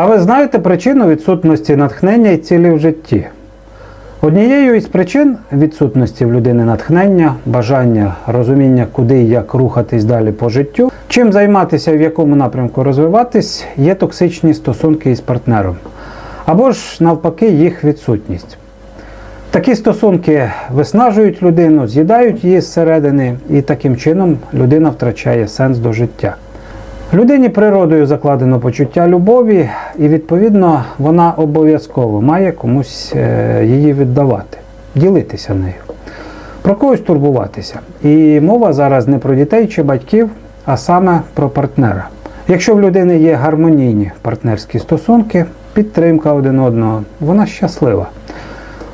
А ви знаєте причину відсутності натхнення і цілі в житті? Однією із причин відсутності в людини натхнення, бажання, розуміння, куди і як рухатись далі по життю, чим займатися і в якому напрямку розвиватись, є токсичні стосунки із партнером. Або ж навпаки їх відсутність. Такі стосунки виснажують людину, з'їдають її зсередини, і таким чином людина втрачає сенс до життя. Людині природою закладено почуття любові, і відповідно вона обов'язково має комусь е, її віддавати, ділитися нею, про когось турбуватися. І мова зараз не про дітей чи батьків, а саме про партнера. Якщо в людини є гармонійні партнерські стосунки, підтримка один одного, вона щаслива.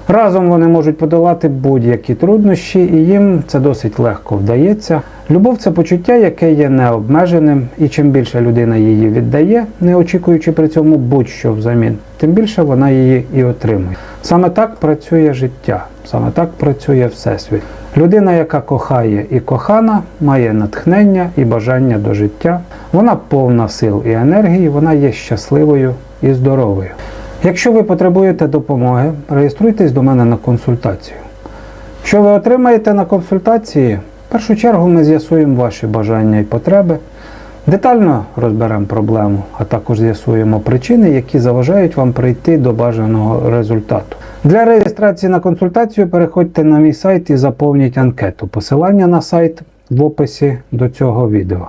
Разом вони можуть подолати будь-які труднощі, і їм це досить легко вдається. Любов це почуття, яке є необмеженим, і чим більше людина її віддає, не очікуючи при цьому будь-що взамін, тим більше вона її і отримує. Саме так працює життя, саме так працює Всесвіт. Людина, яка кохає і кохана, має натхнення і бажання до життя. Вона повна сил і енергії, вона є щасливою і здоровою. Якщо ви потребуєте допомоги, реєструйтесь до мене на консультацію. Що ви отримаєте на консультації? Першу чергу ми з'ясуємо ваші бажання і потреби, детально розберемо проблему, а також з'ясуємо причини, які заважають вам прийти до бажаного результату. Для реєстрації на консультацію переходьте на мій сайт і заповніть анкету. Посилання на сайт в описі до цього відео.